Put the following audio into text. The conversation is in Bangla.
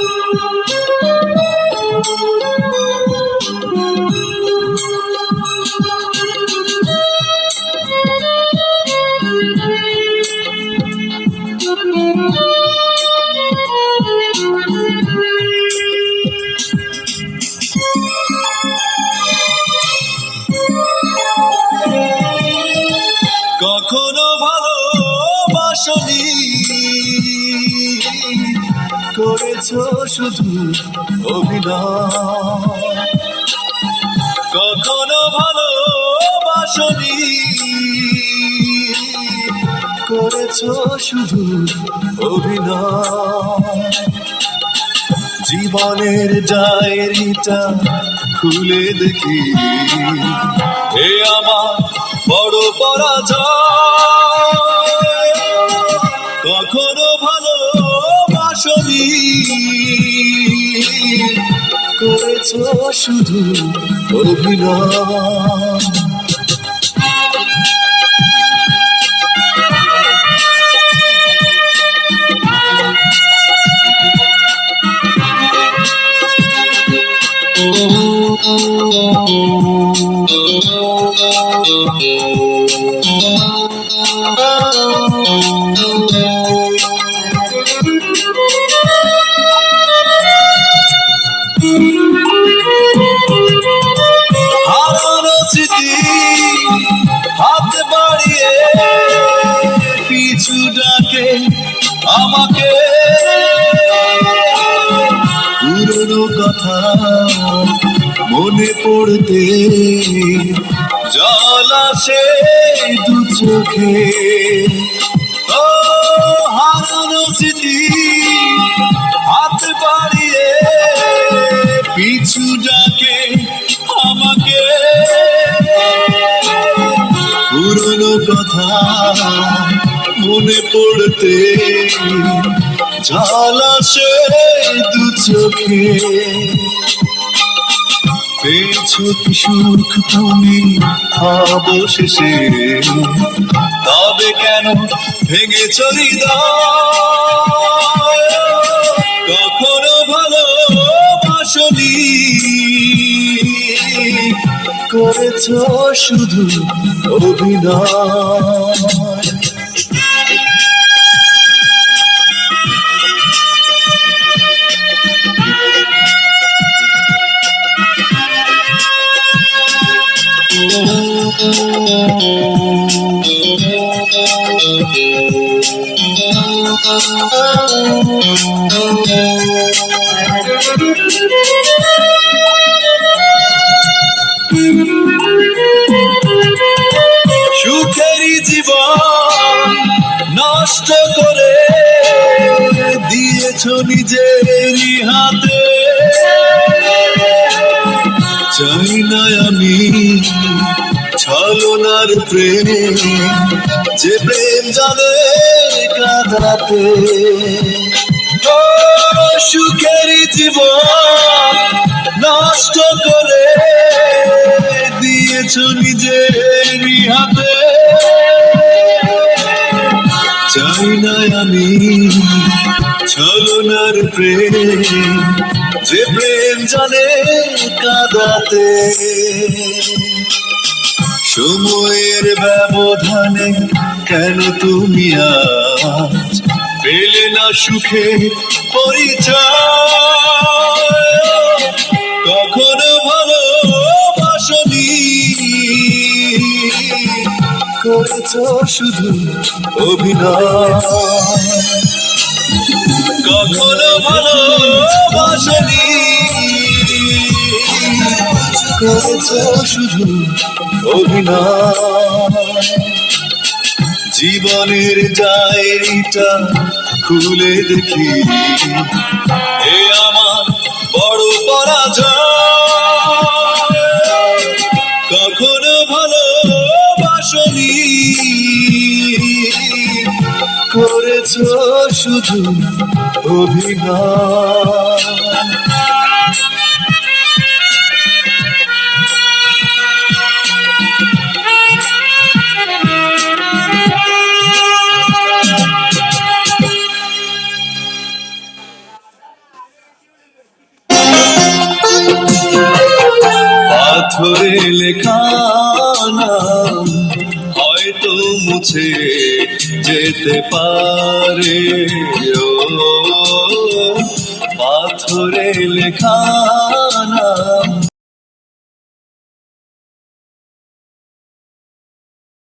কখনো ভালোবাসনি করেছ শুধু অভিনয়? কখনো ভালোবাসনি? করেছ শুধু অভিনয়? জীবনের ডায়েরিটা খুলে দেখি। হে আমার বড় পরাজয়। করেছ শুধু অভিনয়। হারানো ডাকে আমাকে। পুরনো কথা মনে পড়তে জল আসে দু চোখে। হাত বাড়িয়ে পিছু ডাকে কথা মনে পড়তে জল আসে দু চোখে। পেয়েছ কি সুখ তুমি অবশেষে? তবে কেন ভেঙে চলি কখনো ভালোবাসনি। করেছ শুধু অভিনয়। সুখেরই জীবন নষ্ট করে দিয়েছ নিজেরই হাতে। চাই না আমি ছলনার প্রেম যে প্রেম জানে কাঁদাতে ও সুখেরই জীবন নষ্ট করে দিয়েছ নিজেরই হাতে চাই না আমি ছলনার প্রেম যে প্রেম জানে কাদাতে সময়ের ব্যবধানে কেন তুমি আজ পেলে না সুখে পরিচয়? কখনো ভালোবাসনি? করেছ শুধু অভিনয়। কখনো ভালোবাসনি? করেছ শুধু অভিনয়। জীবনের ডায়েরিটা খুলে দেখি। এ আমার বড় পরাজয়। কখনো ভালোবাসনি। করেছ শুধু অভিনয়। লেখা নাম হয়তো মুছে যেতে পারে। পাথরে লেখা নাম